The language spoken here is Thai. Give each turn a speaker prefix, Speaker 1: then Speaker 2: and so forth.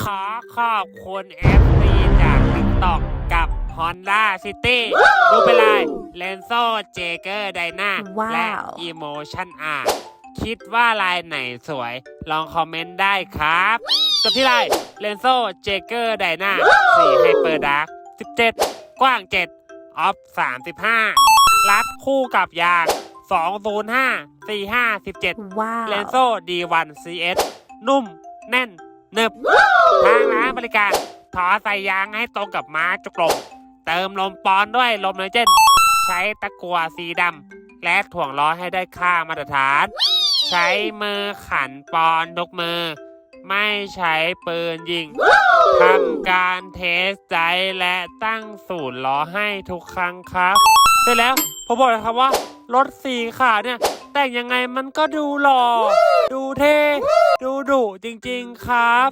Speaker 1: ขอขอบคุณ FC จาก TikTok กับ Honda City ดูไปเลย Lenzo j a g e r d y n a
Speaker 2: ว้าว
Speaker 1: และ Emotion Art คิดว่าลายไหนสวย ลองคอมเมนต์ได้ครับจบที่ลาย Lenzo j a g e r d y n a สี Hyper Dark 17 กว้าง 7 ออฟ 35 รัดคู่กับยาง 205 45 17
Speaker 2: ว้าว
Speaker 1: เลนโซ D1 CS นุ่ม แน่นเนึบ ทางร้านบริการ ถอใส่ยางให้ตรงกับม้าจุกลม เติมลมปอนด้วยลมไนเจน ใช้ตะกัวสีดำ และถ่วงล้อให้ได้ค่ามาตรฐาน ใช้มือขันปอนทุกมือ ไม่ใช้ปืนยิงทำการเทสใจและตั้งศูนย์ล้อให้ทุกครั้งครับเสร็จแล้วผมบอกเลยครับว่ารถสีขาเนี่ย แต่งยังไงมันก็ดูหล่อ ดูเท่ ดูดุจริงๆครับ